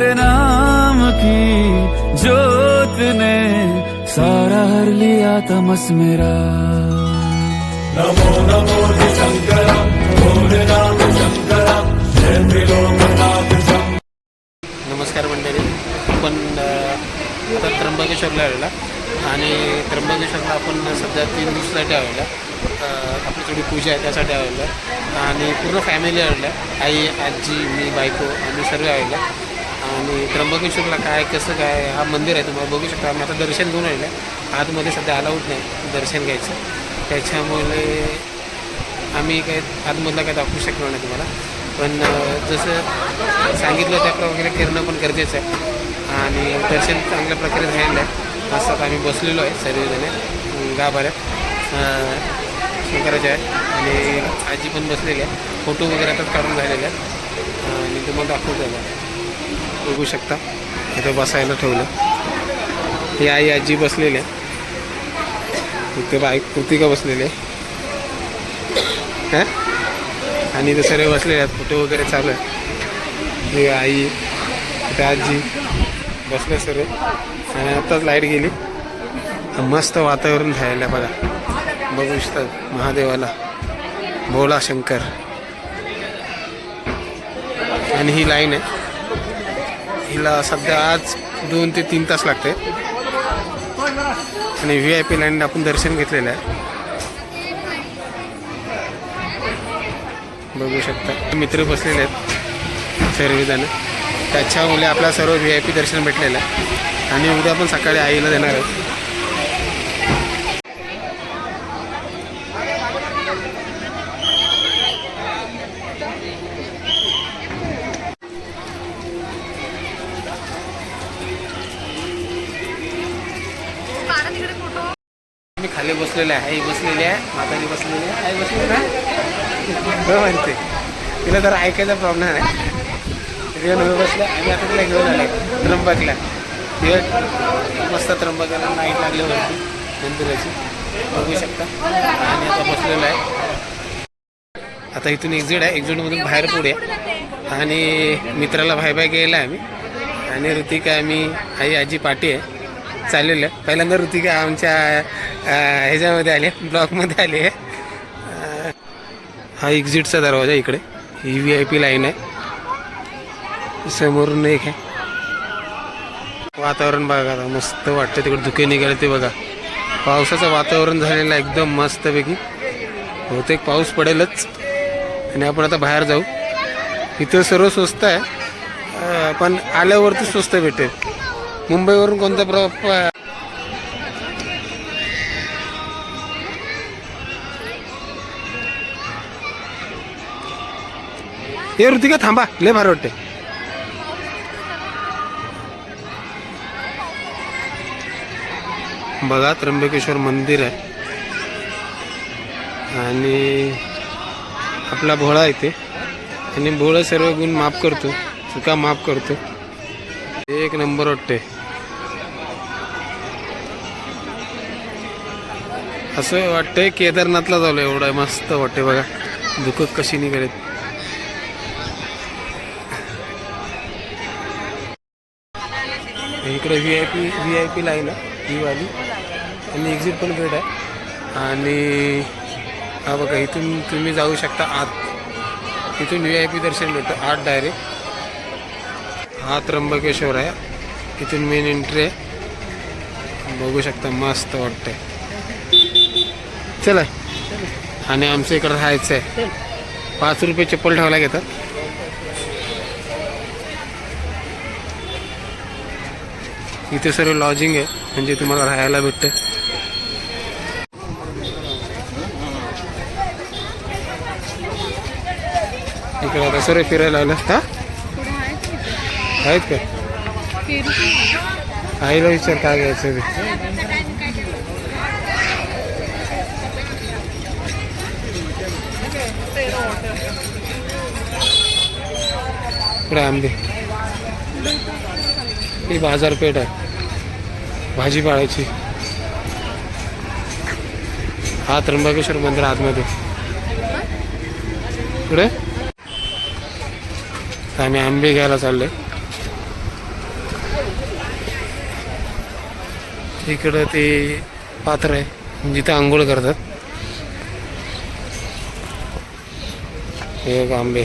तेरे नाम की जोत ने सारा हर लिया तमस मेरा। नमो नमो शंकर भोलेनाथ नमस्कार मंडळी आपण आता त्र्यंबकेश्वरला आलेला आणि त्र्यंबकेश्वरला आपण सध्या तीन दिवसासाठी आलेला. आपली थोडी पूजा आहे त्यासाठी आलेला. आणि पूर्ण फॅमिली आलेला. आई आजी मी बायको आम्ही सर्व आलेला. आणि त्र्यंबकेश्वरला काय कसं काय हा मंदिर आहे तुम्हाला बघू शकता. आम्ही आता दर्शन घेऊन राहिलं आहे. आतमध्ये सध्या अलाउड नाही दर्शन घ्यायचं. त्याच्यामुळे आम्ही काय आतमधला काय दाखवू शकलो नाही तुम्हाला. पण जसं सांगितलं त्या वगैरे फिरणं पण गरजेचं आहे. आणि दर्शन चांगल्या प्रकारे झालेलं आहे. असं आम्ही बसलेलो आहे सर्वजणे. गाभाऱ्यात. अ, शंकराच्या. आहे आणि आजी पण बसलेली आहे. फोटो वगैरे आताच काढून झालेले आहेत. आणि तुम्हाला दाखवतो आहे बघू शकता. इथं बसायला ठेवलं. ही आई आजी बसलेली आहे. इथे बाईक कृतिका बसलेली आहे. आणि इथे सर्व बसलेले आहेत. फोटो वगैरे चालू आहे ही आई इथे आजी बसले सर्व आणि आत्ताच लाइट गेली. मस्त वातावरण राहिलं बघा. बघू शकतात महादेवाला. भोला शंकर. आणि ही लाईन आहे. हिला सध्या आज दोन ते तीन तास लागते. आणि व्ही आय पी लाईन आपण दर्शन घेतलेलं आहे. बघू शकता. मित्र बसलेले आहेत सर्वजण. त्याच्यामुळे आपला सर्व व्ही आय पी दर्शन भेटलेलं आहे. आणि उद्या पण सकाळी आईला देणार आहोत खाली बसलेले आहे आई बसलेली आहे माताजी बसलेली आहे आई बसलेली ना हो म्हणते तिला जर ऐकायचा प्रॉब्लेम आहे घेऊन बसले बसलं आता तिला घेऊन आले त्र्यंबकला. दिवस मस्त त्र्यंबकाला नाईट लागली होती मंदिराची. बघू शकता. आणि आता बसलेलं आहे. आता इथून एक्झिट आहे एक्झिटमधून बाहेर पुढे. आणि मित्राला भाय बाय गेला आम्ही. आणि ऋतिका आम्ही आई आजी पाठी आहे. चाललेलं. आहे पहिल्यांदा ऋतिका आमच्या ह्याच्यामध्ये आले ब्लॉकमध्ये आले हा एक्झिटचा दरवाजा इकडे. ही व्ही आय पी लाईन आहे. समोरून एक आहे. वातावरण बघा आता मस्त वाटतं तिकडे धुके निघाले ते बघा. पावसाचं वातावरण झालेलं आहे एकदम मस्तपैकी. बहुतेक पाऊस पडेलच. आणि आपण आता बाहेर जाऊ. इथं सर्व स्वस्त आहे. पण आल्यावरती स्वस्त भेटेल. मुंबईवरून कोणता प्र हे ऋतिका थांबा लय भारी वाटते बघा त्र्यंबकेश्वर मंदिर आहे. आणि आपला भोळा इथे. आणि भोळा सर्व गुण माफ करतो चुका माफ करतो. एक नंबर वाटते असं वाटतंय केदारनाथला झालं एवढं मस्त वाटते बघा. दुःख कशी निघालेत. इकडे V I P V I P line आहे ही वाली. आणि एक्झिट पण भेट आहे. आणि हा बघा इथून तुम्ही जाऊ शकता आत. इथून व्ही आय पी दर्शन भेटतं आत डायरेक्ट हा त्र्यंबकेश्वर आहे. इथून मेन एंट्री आहे. बघू शकता मस्त वाटतंय. चला. आणि आमच्या इकडं राहायचं आहे पाच रुपये चप्पल ठेवायला घेतात. इथे सर्व लॉजिंग आहे. म्हणजे तुम्हाला राहायला भेटतं इकडे आता सर्व फिरायला आलं का आहेत का? आईला विचार काय घ्यायचं ते. इकडे आंबे. ही बाजारपेठ आहे. भाजीपाळ्याची हा त्र्यंबकेश्वर मंदिर आतमध्ये. पुढे? आम्ही आंबे घ्यायला चालले इकडं ते पात्र आहे. जिथे आंघोळ करतात. हे आंबे.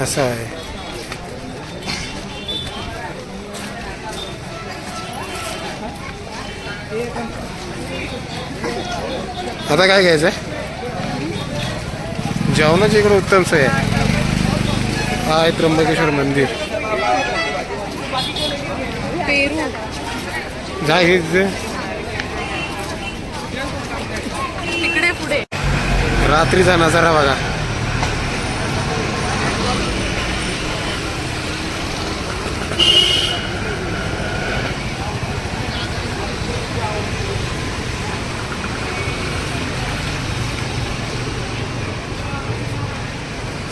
असं आहे. आता काय घ्यायचं आहे जेवणाची इकडे उत्तम सोय आहे. हा आहे त्र्यंबकेश्वर मंदिर. जा पुढे. रात्रीचा नजारा बघा.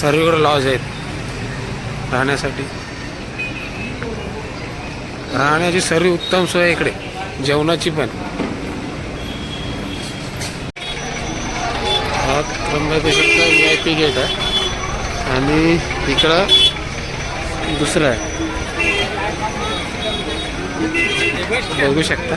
सर्वीकडे लॉज आहेत. राहण्यासाठी. राहण्याची सर्व उत्तम सोय इकडे. जेवणाची पण. हा त्र्यंबकेश्वरचा व्ही आय पी गेट आहे. आणि इकडं दुसरं आहे. बघू शकता.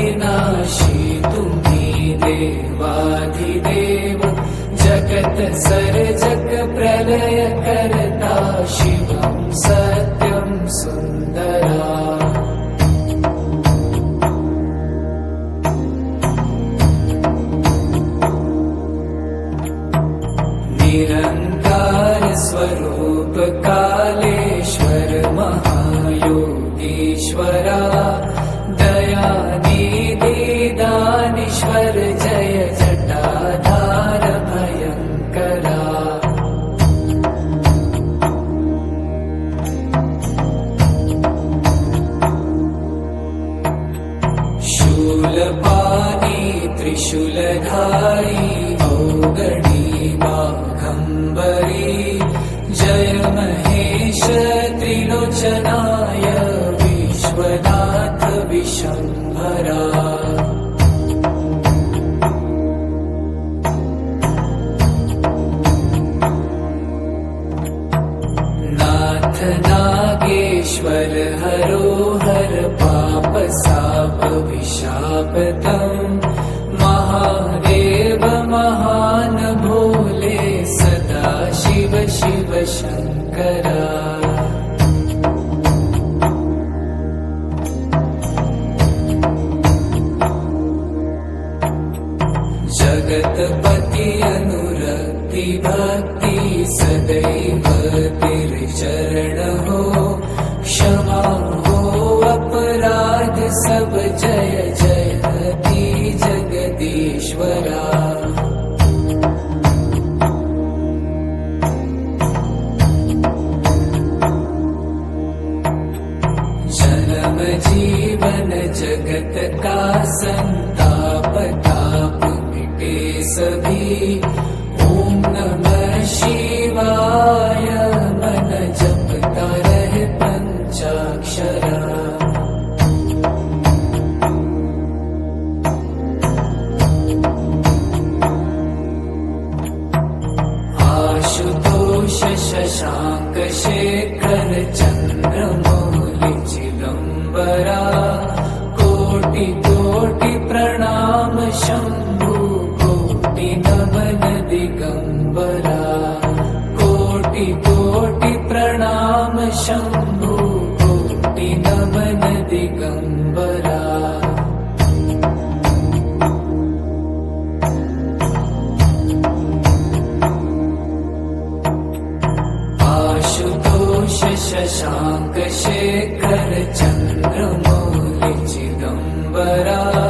देवाधिदेव जगत सर्जक प्रलय करता शिवं सत्यं सुन्दरा। निरङ्कार स्वरूप कालेश्वर महायोगीश्वरा सदैव तिरचरण हो क्षमा हो अपराध सब जय जयति जगदीश्वरा जन्म जीवन जगत का संताप ताप मिटे सभी ओम नमः शिवाय शशाङ्क शेखर चन्द्रमौलि चिदम्बरा कोटि कोटि प्रणाम शम्भु कोटि नमन दिगम्बरा कोटि कोटि प्रणाम शम्भु कोटि नमन बरा